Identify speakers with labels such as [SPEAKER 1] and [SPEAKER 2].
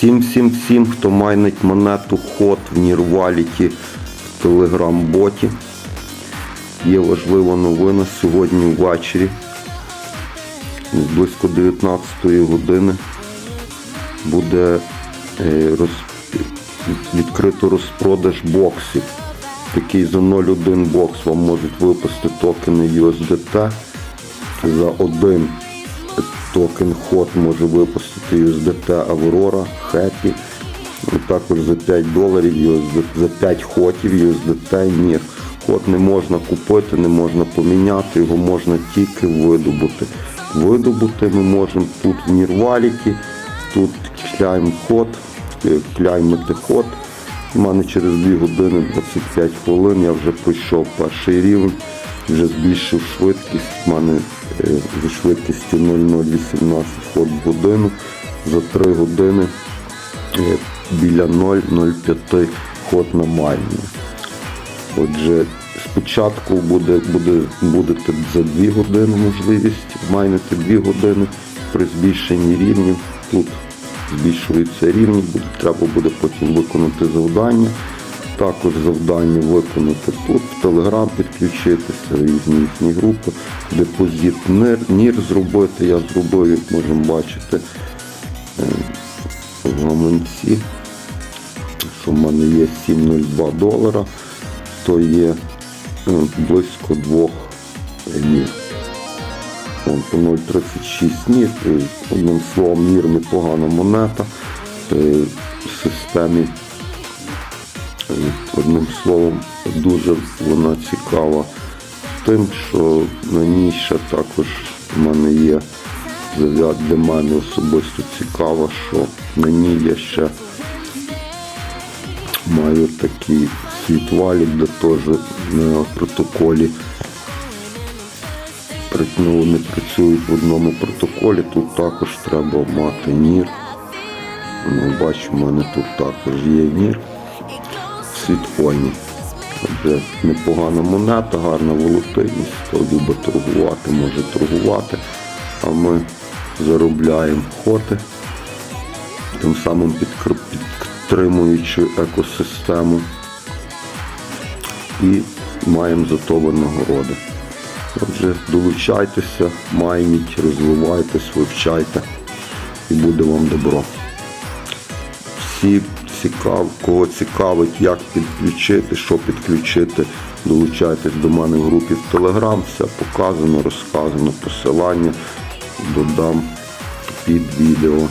[SPEAKER 1] 777, хто майнить монету ход в Нірваліті в телеграм-боті. Є важлива новина сьогодні ввечері, близько 19 години, буде е, роз... відкрито розпродаж боксів. Такий за 0,1 бокс вам можуть випасти токени USDT. За один токен ход може випустити USDT Aurora, Happy. Також за 5 доларів за 5 хотів USDT NIR. Ход не можна купити, не можна поміняти, його можна тільки видобути. Видобути ми можемо тут в Нірваліті, тут кляйм ход, кляймити ход. У мене через 2 години 25 хвилин я вже пройшов перший рівень, вже збільшив швидкість. У мене е, зі швидкістю 0,018 ход в годину. За 3 години е, біля 0,05 ход на майні. Отже, спочатку буде, буде, будете за 2 години можливість майнити 2 години при збільшенні рівнів. Тут збільшуються рівні, буде, треба буде потім виконати завдання. Також завдання виконати тут, в Телеграм підключитися, різні їхні групи, депозит НІР зробити. Я зробив, як можемо бачити, е, в гаманці, що в мене є 7,02 долара, то є е, близько 2 НІР. По 0,36 НІР. Одним словом, НІР непогана монета. В системі Одним словом, дуже вона цікава тим, що на ній ще також в мене є для мене особисто цікаво, що на ній я ще маю такий світвалік, де теж на протоколі ну, вони працюють в одному протоколі, тут також треба мати нір. Ну, бачу, в мене тут також є нір світфоні. Отже, непогана монета, гарна волатильність, хто любить торгувати, може торгувати. А ми заробляємо хоти, тим самим підтримуючи екосистему і маємо за то винагороди. Отже, долучайтеся, майніть, розвивайтесь, вивчайте і буде вам добро всі цікав, кого цікавить, як підключити, що підключити, долучайтесь до мене в групі в Телеграм, все показано, розказано, посилання додам під відео.